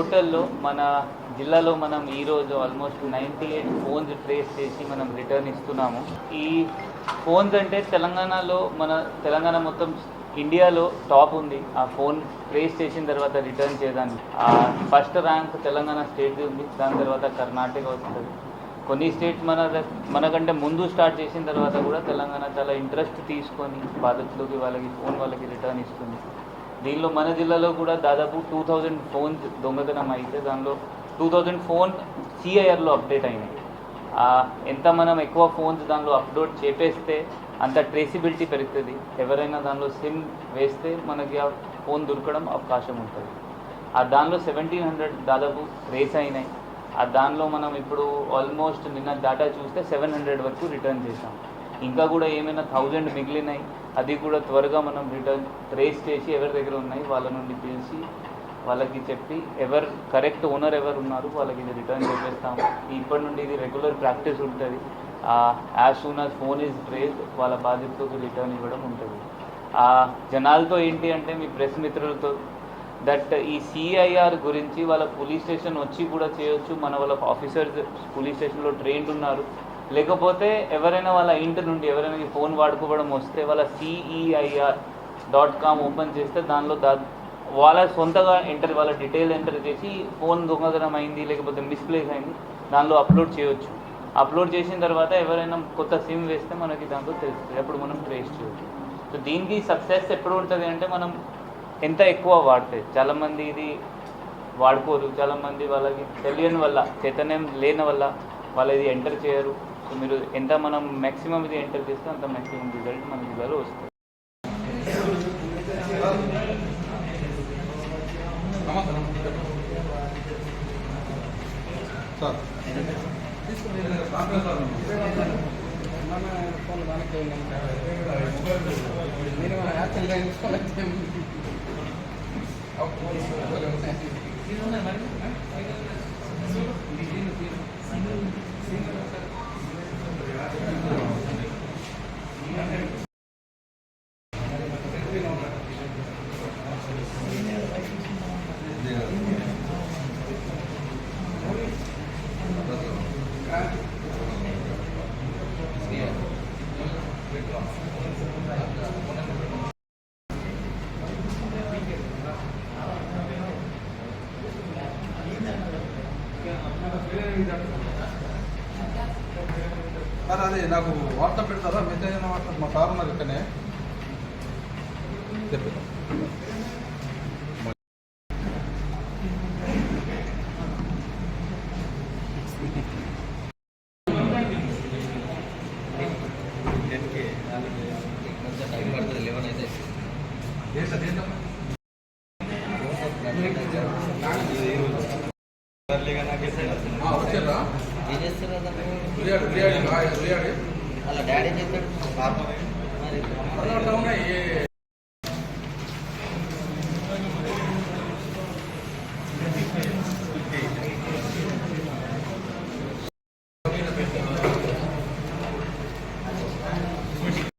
పోర్టల్లో మన జిల్లాలో మనం ఈరోజు almost ninety eight phones trace చేసి మనం రిటర్న్ ఇస్తున్నాము. ఈ ఫోన్స్ అంటే తెలంగాణలో మన తెలంగాణ మొత్తం ఇండియాలో టాప్ ఉంది. ఆ ఫోన్ ట్రేస్ చేసిన తర్వాత రిటర్న్ చేయడానికి. ఆ ఫస్ట్ ర్యాంక్ తెలంగాణ స్టేట్ ఉంది. దాని తర్వాత కర్ణాటక వస్తుంది. కొన్ని స్టేట్స్ మన మనకంటే ముందు స్టార్ట్ చేసిన తర్వాత కూడా తెలంగాణ చాలా ఇంట్రెస్ట్ తీసుకొని బాధితులకి వాళ్ళకి ఫోన్ వాళ్ళకి రిటర్న్ ఇస్తుంది. దీనిలో మన జిల్లాలో కూడా దాదాపు టూ థౌజండ్ ఫోన్స్ దొంగతనం అయితే దానిలో టూ థౌజండ్ ఫోన్ సిఐఆర్లో అప్డేట్ అయినాయి. ఎంత మనం ఎక్కువ ఫోన్స్ దానిలో అప్లోడ్ చేపేస్తే అంత ట్రేసిబిలిటీ పెరుగుతుంది. ఎవరైనా దానిలో సిమ్ వేస్తే మనకి ఆ ఫోన్ దొరకడం అవకాశం ఉంటుంది. ఆ దానిలో సెవెంటీన్ హండ్రెడ్ దాదాపు రేస్ అయినాయి. ఆ దానిలో మనం ఇప్పుడు ఆల్మోస్ట్ నిన్న డేటా చూస్తే సెవెన్ హండ్రెడ్ వరకు రిటర్న్ చేసాం ఇంకా కూడా ఏమైనా థౌజండ్ మిగిలినాయి అది కూడా త్వరగా మనం రిటర్న్ ట్రేస్ చేసి ఎవరి దగ్గర ఉన్నాయి వాళ్ళ నుండి పిలిచి వాళ్ళకి చెప్పి ఎవరు కరెక్ట్ ఓనర్ ఎవరు ఉన్నారు వాళ్ళకి ఇది రిటర్న్ చేసేస్తాము. ఇప్పటి నుండి ఇది రెగ్యులర్ ప్రాక్టీస్ ఉంటుంది. As soon as phone is trace వాళ్ళ బాధ్యతకు రిటర్న్ ఇవ్వడం ఉంటుంది. ఆ జనాలతో ఏంటి అంటే మీ ప్రెస్ మిత్రులతో దట్ ఈ సిఐఆర్ గురించి వాళ్ళ పోలీస్ స్టేషన్ వచ్చి కూడా చేయొచ్చు. మన వాళ్ళ ఆఫీసర్స్ పోలీస్ స్టేషన్లో ట్రైన్డ్ ఉన్నారు. లేకపోతే ఎవరైనా వాళ్ళ ఇంటి నుండి ఎవరైనా ఫోన్ వాడుకోవడం వస్తే వాళ్ళ సిఈఐఆర్ డాట్ కామ్ ఓపెన్ చేస్తే దానిలో దా వాళ్ళ సొంతగా ఎంటర్ వాళ్ళ డీటెయిల్ ఎంటర్ చేసి ఫోన్ దొంగతనం అయింది లేకపోతే మిస్ప్లేస్ అయింది దానిలో అప్లోడ్ చేయొచ్చు. అప్లోడ్ చేసిన తర్వాత ఎవరైనా కొత్త సిమ్ వేస్తే మనకి దాంట్లో తెలుస్తుంది. అప్పుడు మనం ట్రేస్ చేయొచ్చు. సో దీనికి సక్సెస్ ఎప్పుడు ఉంటుంది అంటే మనం ఎంత ఎక్కువ వాడితే చాలామంది ఇది వాడుకోరు చాలామంది వాళ్ళకి తెలియని వల్ల చైతన్యం లేని వల్ల వాళ్ళు ఇది ఎంటర్ చేయరు. సో మీరు ఎంత మనం మ్యాక్సిమం ఇది ఎంటర్ చేస్తే అంత మ్యాక్సిమం రిజల్ట్ మన జిల్లాలో వస్తుంది. సార్. సార్ అది నాకు వాట్సాప్ పెడతారా మెసేజ్ అయినా వాట్సాప్ మా సార్ ఉన్నారు ఇక్కడనే చెప్పు ఏంటది ఏంటమ్మా ఆ, అలా డాడీ చెప్పాడు